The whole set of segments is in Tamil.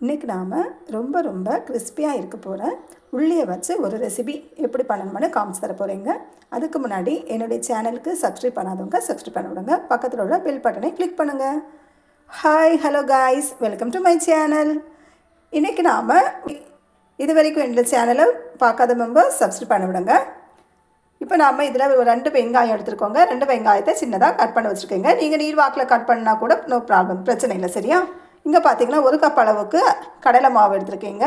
இன்றைக்கி நாம் ரொம்ப ரொம்ப கிறிஸ்பியாக இருக்க போகிற உள்ளியை வச்சு ஒரு ரெசிபி எப்படி பண்ணணும்னு காமிச்சு தர போகிறீங்க அதுக்கு முன்னாடி என்னுடைய சேனலுக்கு சப்ஸ்கிரைப் பண்ணாதவங்க சப்ஸ்கிரைப் பண்ண விடுங்க. பக்கத்தில் உள்ள பெல் பட்டனை கிளிக் பண்ணுங்கள் hi hello guys welcome to my channel இன்றைக்கி நாம் இது வரைக்கும் என்னோடய சேனலை பார்க்காத மெம்பர் சப்ஸ்கிரைப் பண்ண விடுங்க. இப்போ நாம் இதில் ஒரு ரெண்டு வெங்காயம் எடுத்துருக்கோங்க. ரெண்டு வெங்காயத்தை சின்னதாக கட் பண்ணி வச்சுருக்கோங்க. நீங்கள் நீர் வாக்கில் கட் பண்ணால் கூட நோ ப்ராப்ளம் பிரச்சனை இல்லை. சரியா? இங்கே பார்த்தீங்கன்னா ஒரு கப் அளவுக்கு கடலை மாவு எடுத்துருக்கீங்க.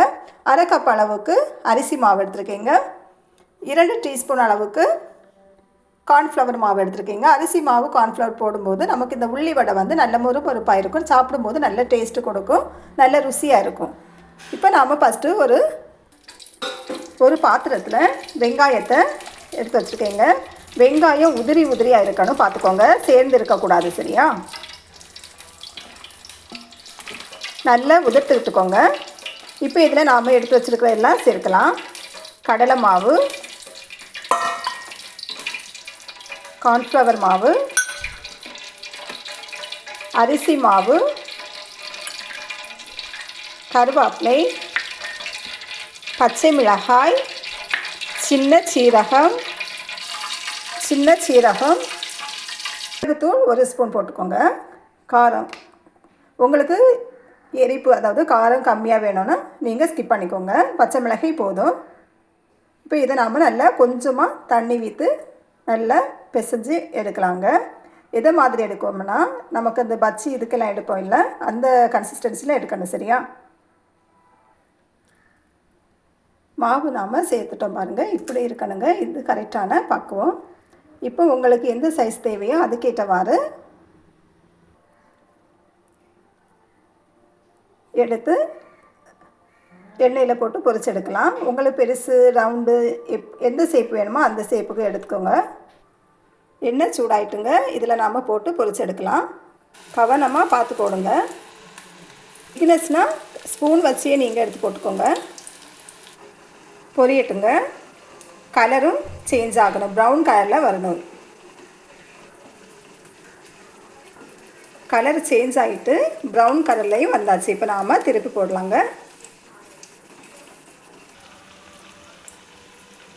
அரை கப் அளவுக்கு அரிசி மாவு எடுத்துருக்கீங்க. இரண்டு டீஸ்பூன் அளவுக்கு கார்ன்ஃப்ளவர் மாவு எடுத்துருக்கீங்க. அரிசி மாவு கார்ன்ஃப்ளவர் போடும்போது நமக்கு இந்த உள்ளி வடை வந்து நல்ல முறு இருக்கும். சாப்பிடும்போது நல்ல டேஸ்ட்டு கொடுக்கும். நல்ல ருசியாக இருக்கும். இப்போ நாம் ஃபஸ்ட்டு ஒரு ஒரு பாத்திரத்தில் வெங்காயத்தை எடுத்து வச்சுருக்கேங்க. வெங்காயம் உதிரி உதிரியாக இருக்கணும் பார்த்துக்கோங்க சேர்ந்து இருக்கக்கூடாது சரியா? நல்லா உதிர்த்து விட்டுக்கோங்க இப்போ இதில் நாம் எடுத்து வச்சுருக்கிற எல்லாம் சேர்க்கலாம். கடலை மாவு கார்ன்ஃப்ளவர் மாவு அரிசி மாவு கருவேப்பிலை பச்சை மிளகாய் சின்ன சீரகம் சின்ன சீரகம் தூள் ஒரு ஸ்பூன் போட்டுக்கோங்க. காரம். உங்களுக்கு எரிப்பு அதாவது காரம் கம்மியாக வேணும்னா நீங்கள் ஸ்கிப் பண்ணிக்கோங்க. பச்சை மிளகாய் போதும். இப்போ இதை நாம் நல்லா கொஞ்சமாக தண்ணி விற்று நல்லா பிசைஞ்சு எடுக்கலாங்க. எதை மாதிரி எடுக்கோம்னா நமக்கு அந்த பச்சி இதுக்கெல்லாம் எடுப்போம் இல்லை அந்த கன்சிஸ்டன்சியில் எடுக்கணும் சரியா? மாவு நாம் சேர்த்துட்டோம் பாருங்கள் இப்படி இருக்கணுங்க. இது கரெக்டான பக்குவம். இப்போ உங்களுக்கு எந்த சைஸ் தேவையோ அதுக்கேற்றவாறு எடுத்து எண்ணெயில் போட்டு பொரிச்செடுக்கலாம். உங்களுக்கு பெருசு ரவுண்டு எப் எந்த ஷேப் வேணுமோ அந்த ஷேப்புக்கு எடுத்துக்கோங்க. எண்ணெய் சூடாயிட்டுங்க. இதில் நாம் போட்டு பொரிச்செடுக்கலாம். கவனமாக பார்த்து போடுங்க. திக்னஸ்னால் ஸ்பூன் வச்சே நீங்கள் எடுத்து போட்டுக்கோங்க. பொரியட்டுங்க. கலரும் சேஞ்ச் ஆகணும். ப்ரௌன் கலரில் வரணும். கலர் சேஞ்ச் ஆகிட்டு ப்ரௌன் கலர்லேயும் வந்தாச்சு. இப்போ நாம் திருப்பி போடலாங்க.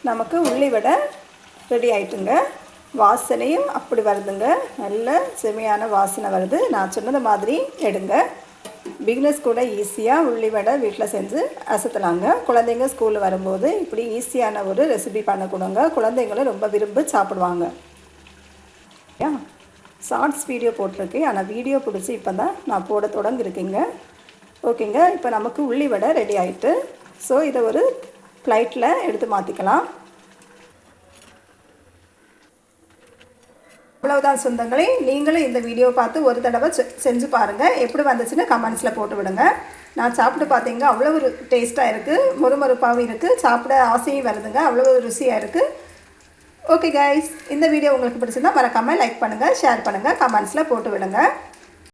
நமக்கு உள்ளி வடை ரெடி ஆயிட்டுங்க. வாசனையும் அப்படி வருதுங்க. நல்ல செமையான வாசனை வருது. நான் சொன்னது மாதிரி எடுங்க. பிக்னஸ் கூட ஈஸியாக உள்ளி வடை வீட்டில் செஞ்சு அசத்தலாங்க. குழந்தைங்க ஸ்கூலில் வரும்போது இப்படி ஈஸியான ஒரு ரெசிபி பண்ண கொடுங்க. குழந்தைங்களும் ரொம்ப விரும்பி சாப்பிடுவாங்க. ஷார்ட்ஸ் வீடியோ போட்டிருக்கேன் ஆனால் வீடியோ பிடிச்சி இப்போ தான் நான் போட தொடங்கிருக்கீங்க ஓகேங்க. இப்போ நமக்கு உள்ளி வடை ரெடி ஆகிட்டு ஸோ இதை ஒரு ஃப்ளைட்டில் எடுத்து மாற்றிக்கலாம் அவ்வளவுதான் சொந்தங்களே. நீங்களும் இந்த வீடியோ பார்த்து ஒரு தடவை செஞ்சு பாருங்கள் எப்படி வந்துச்சுன்னு கமெண்ட்ஸில் போட்டு விடுங்க. நான் சாப்பிட்டு பார்த்தீங்க. அவ்வளோ ஒரு டேஸ்ட்டாக இருக்குது மொறுமொறுப்பாகவும் இருக்குது சாப்பிட ஆசையும் வருதுங்க. அவ்வளோ ருசியாக இருக்குது ஓகே கைஸ் இந்த வீடியோ உங்களுக்கு பிடிச்சிருந்தா மறக்காமல் லைக் பண்ணுங்கள் ஷேர் பண்ணுங்கள் கமெண்ட்ஸில் போட்டு விடுங்க.